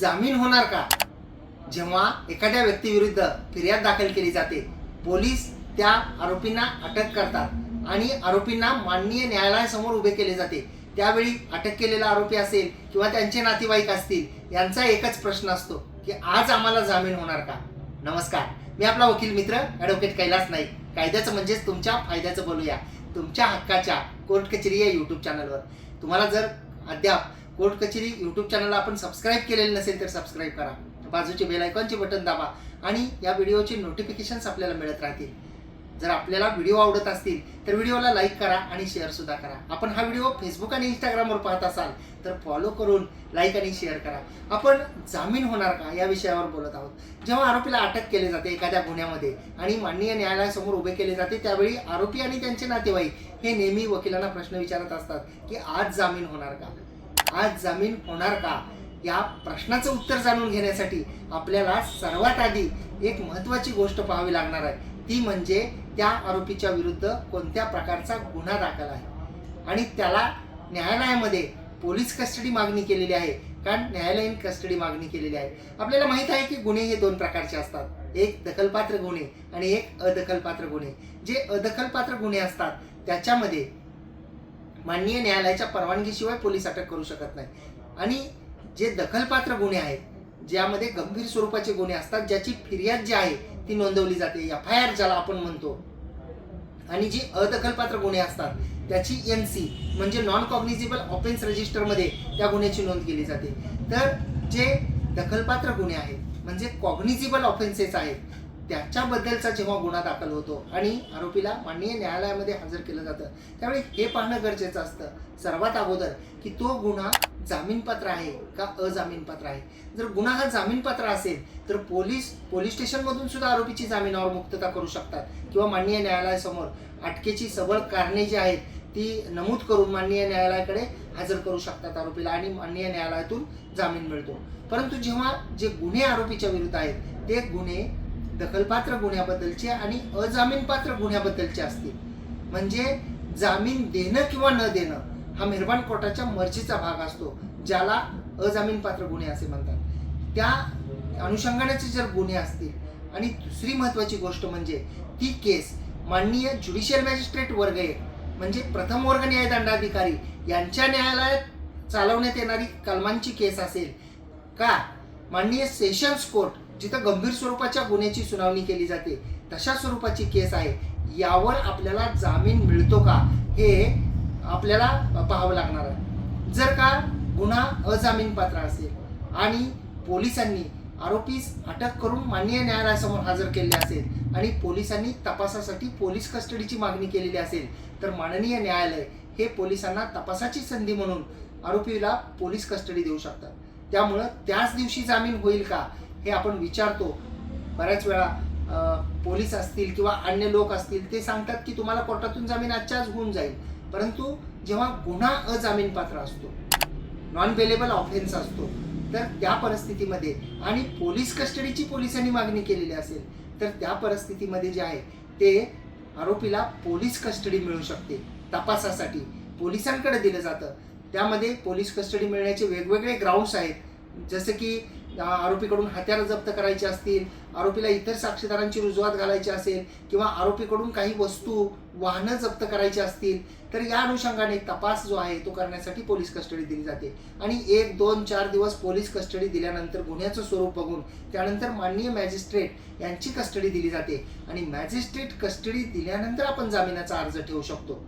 जामीन होणार का? जेव्हा एखाद्या व्यक्तीविरुद्ध फिर्याद दाखल केली जाते पोलीस त्या आरोपींना अटक करतात आणि आरोपींना माननीय न्यायालयासमोर उभे केले जाते. त्यावेळी अटक केलेला आरोपी असेल किंवा त्यांचे नातेवाईक असतील यांचा एकच प्रश्न असतो की आज आम्हाला जामीन होणार का? नमस्कार मी आपला वकील मित्र ॲडव्होकेट कैलास नाईक. कायद्याचं म्हणजेच तुमच्या फायद्याचं बोलूया. तुमच्या हक्काच्या कोर्ट कचेरी या यूट्यूब चॅनलवर तुम्हाला जर अद्याप कोर्ट कचेरी यूट्यूब चॅनलला आपण सबस्क्राईब केलेलं नसेल तर सबस्क्राईब करा. बाजूचे बेल आयकॉनचे बटन दाबा आणि या व्हिडिओचे नोटिफिकेशन्स आपल्याला मिळत राहतील. जर आपल्याला व्हिडिओ आवडत असतील तर व्हिडिओला लाईक करा आणि शेअर सुद्धा करा. आपण हा व्हिडिओ फेसबुक आणि इंस्टाग्रामवर पाहत असाल तर फॉलो करून लाईक आणि शेअर करा. आपण जामीन होणार का या विषयावर बोलत आहोत. जेव्हा आरोपीला अटक केली जाते एखाद्या गुन्ह्यामध्ये आणि माननीय न्यायालयासमोर उभे केले जाते त्यावेळी आरोपी आणि त्यांचे नातेवाईक हे नेहमी वकिलांना प्रश्न विचारत असतात की आज जामीन होणार का? आज जामीन होणार का? या प्रश्नाचं उत्तर जाणून घेण्यासाठी आपल्याला सर्वात आधी एक महत्वाची गोष्ट पाहावी लागणार आहे. ती म्हणजे त्या आरोपीच्या विरुद्ध कोणत्या प्रकारचा गुन्हा दाखल आहे? आणि त्याला न्यायालयामध्ये पोलीस कस्टडी मागणी केलेली आहे कारण न्यायालयीन कस्टडी मागणी केलेली आहे. आपल्याला माहीत आहे की गुन्हे हे दोन प्रकारचे असतात. एक दखलपात्र गुन्हे आणि एक अदखलपात्र गुन्हे. जे अदखलपात्र गुन्हे असतात त्याच्यामध्ये माननीय न्यायालयाच्या परवानगीशिवाय पोलीस अटक करू शकत नाही. आणि जे दखलपात्र गुन्हे आहेत ज्यामध्ये गंभीर स्वरूपाचे गुन्हे असतात ज्याची फिर्याद जी आहे ती नोंदवली जाते. एफ आय आर ज्याला आपण म्हणतो. आणि जी अदखलपात्र गुन्हे असतात त्याची एन सी म्हणजे नॉन कॉग्निझिबल ऑफेन्स रजिस्टरमध्ये त्या गुन्ह्याची नोंद केली जाते. तर जे दखलपात्र गुन्हे आहेत म्हणजे कॉग्निझिबल ऑफेन्सेस आहेत त्याच्याबद्दलचा जेव्हा गुन्हा दाखल होतो आणि आरोपीला माननीय न्यायालयामध्ये हजर केलं जातं त्यावेळी हे पाहणं गरजेचं असतं. सर्वात अगोदर की तो गुन्हा जामीनपात्र आहे का अजामीनपात्र आहे? जर गुन्हा हा जामीनपात्र असेल तर पोलीस पोलीस स्टेशनमधून सुद्धा आरोपीची जामिनावर मुक्तता करू शकतात. किंवा माननीय न्यायालयासमोर अटकेची सबळ कारणे जी आहेत ती नमूद करून माननीय न्यायालयाकडे हजर करू शकतात आरोपीला आणि माननीय न्यायालयातून जामीन मिळतो. परंतु जेव्हा जे गुन्हे आरोपीच्या विरुद्ध आहेत ते गुन्हे दखलपात्र गुन्ह्याबद्दलचे आणि अजामीनपात्र गुन्ह्याबद्दलचे असतील. म्हणजे जामीन देणं किंवा न देणं हा मेहरबान कोर्टाच्या मर्जीचा भाग असतो ज्याला अजामीनपात्र गुन्हे असे म्हणतात. त्या अनुषंगानेचे जर गुन्हे असतील आणि दुसरी महत्त्वाची गोष्ट म्हणजे ती केस माननीय ज्युडिशियल मॅजिस्ट्रेट वर्ग एक म्हणजे प्रथम वर्ग न्यायदंडाधिकारी यांच्या न्यायालयात चालवण्यात येणारी कलमांची केस असेल का? माननीय सेशन्स कोर्ट जिथं गंभीर स्वरूपाच्या गुन्ह्याची सुनावणी केली जाते तशा स्वरूपाची केस आहे. यावर आपल्याला जामीन मिळतो का? हे आपल्याला पाहावं लागणार आहे. जर का गुन्हा अजामीन पात्र असेल आणि पोलिसांनी आरोपीस अटक करून माननीय न्यायालयासमोर हजर केले असेल आणि पोलिसांनी तपासासाठी पोलीस कस्टडीची मागणी केलेली असेल तर माननीय न्यायालय हे पोलिसांना तपासाची संधी म्हणून आरोपीला पोलीस कस्टडी देऊ शकतात. त्यामुळं त्याच दिवशी जामीन होईल का? हे आपण विचारतो. बऱ्याच वेळा पोलीस असतील किंवा अन्य लोक असतील ते सांगतात की तुम्हाला कोर्टातून जामीन आजच्या आज होऊन जाईल. परंतु जेव्हा गुन्हा अजामीनपात्र असतो नॉन बेलेबल ऑफेन्स असतो तर त्या परिस्थितीमध्ये आणि पोलीस कस्टडीची पोलिसांनी मागणी केलेली असेल तर त्या परिस्थितीमध्ये जे आहे ते आरोपीला पोलीस कस्टडी मिळू शकते तपासासाठी. पोलिसांकडे दिलं जातं. त्यामध्ये पोलीस कस्टडी मिळण्याचे वेगवेगळे ग्राउंड्स आहेत. जसं की आरोपीकडून हत्यारं जप्त करायची असतील आरोपीला इतर साक्षीदारांची रुजवात घालायची असेल किंवा आरोपीकडून काही वस्तू वाहनं जप्त करायची असतील तर या अनुषंगाने तपास जो आहे तो करण्यासाठी पोलीस कस्टडी दिली जाते. आणि एक दोन चार दिवस पोलीस कस्टडी दिल्यानंतर गुन्ह्याचं स्वरूप बघून त्यानंतर माननीय मॅजिस्ट्रेट यांची कस्टडी दिली जाते. आणि मॅजिस्ट्रेट कस्टडी दिल्यानंतर आपण जामिनाचा अर्ज ठेवू शकतो.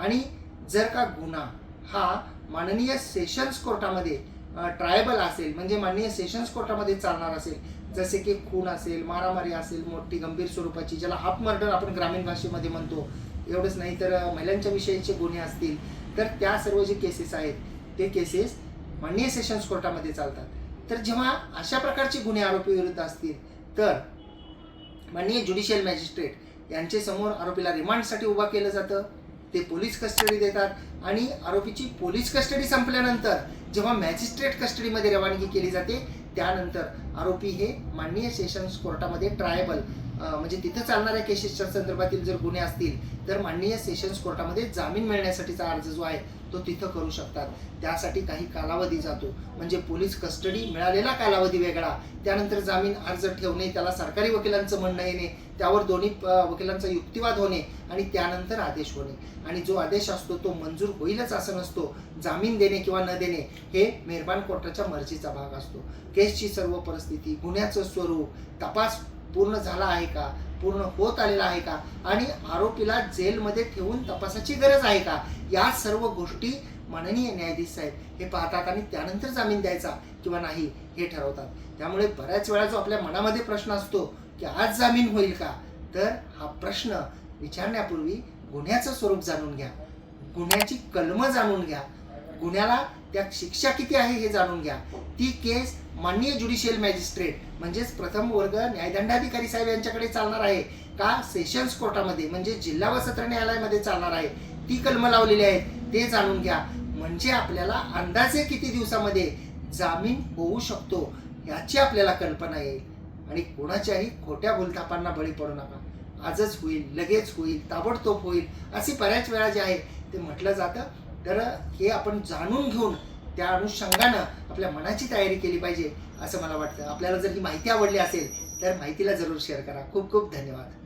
आणि जर का गुन्हा हा माननीय सेशन्स कोर्टामध्ये ट्रायबल असेल म्हणजे माननीय सेशन्स कोर्टामध्ये चालणार असेल जसे की खून असेल मारामारी असेल मोठी गंभीर स्वरूपाची ज्याला हाफ मर्डर आपण ग्रामीण भाषेमध्ये म्हणतो एवढंच नाही तर महिलांच्या विषयीचे गुन्हे असतील तर त्या सर्व जे केसेस आहेत ते केसेस माननीय सेशन्स कोर्टामध्ये चालतात. तर जेव्हा अशा प्रकारचे गुन्हे आरोपी विरुद्ध असतील तर माननीय ज्युडिशियल मॅजिस्ट्रेट यांचे समोर आरोपीला रिमांडसाठी उभा केलं जातं ते पोलीस कस्टडी देतात आणि आरोपीची पोलीस कस्टडी संपल्यानंतर जेव्हा मॅजिस्ट्रेट कस्टडीमध्ये रवानगी केली जाते त्यानंतर आरोपी हे माननीय सेशन्स कोर्टामध्ये ट्रायबल म्हणजे तिथं चालणाऱ्या केसेसच्या संदर्भातील जर गुन्हे असतील तर माननीय सेशन्स कोर्टामध्ये जामीन मिळण्यासाठीचा अर्ज जो आहे तो तिथं करू शकतात. त्यासाठी काही कालावधी जातो. म्हणजे पोलीस कस्टडी मिळालेला कालावधी वेगळा त्यानंतर जामीन अर्ज ठेवणे त्याला सरकारी वकिलांचं म्हणणं येणे त्यावर दोन्ही वकिलांचा युक्तिवाद होणे आणि त्यानंतर आदेश होणे. आणि जो आदेश असतो तो मंजूर होईलच असं नसतो. जामीन देणे किंवा न देणे हे मेहरबान कोर्टाच्या मर्जीचा भाग असतो. केसची सर्व परिस्थिती गुन्ह्याचं स्वरूप तपास पूर्ण झाला आहे का? पूर्ण होत आलेला आहे का? आणि आरोपीला जेलमध्ये ठेवून तपासाची गरज आहे का? या सर्व गोष्टी माननीय न्यायाधीश साहेब हे पाहतात आणि त्यानंतर जामीन द्यायचा किंवा नाही हे ठरवतात. त्यामुळे बऱ्याच वेळा जो आपल्या मनामध्ये प्रश्न असतो की आज जामीन होईल का? तर हा प्रश्न विचारण्यापूर्वी गुन्ह्याचं स्वरूप जाणून घ्या. गुन्ह्याची कलमं जाणून घ्या. गुन्ह्याला त्या शिक्षा किती आहे हे जाणून घ्या. ती केस माननीय ज्युडिशियल मॅजिस्ट्रेट म्हणजेच प्रथम वर्ग न्यायदंडाधिकारी साहेब यांच्याकडे चालणार आहे का? सेशन्स कोर्टामध्ये म्हणजे जिल्हा व सत्र न्यायालयामध्ये चालणार आहे. ती कलम लावलेली आहेत ते जाणून घ्या. म्हणजे आपल्याला अंदाजे किती दिवसामध्ये जामीन होऊ शकतो याची आपल्याला कल्पना येईल. आणि कोणाच्याही खोट्या भूलथापांना बळी पडू नका. आजच होईल लगेच होईल ताबडतोब होईल अशी बऱ्याच वेळा जे आहे ते म्हटलं जातं. तर हे आपण जाणून घेऊन त्या अनुषंगानं आपल्या मनाची तयारी केली पाहिजे असं मला वाटतं. आपल्याला जर ही माहिती आवडली असेल तर माहितीला जरूर शेअर करा. खूप खूप धन्यवाद.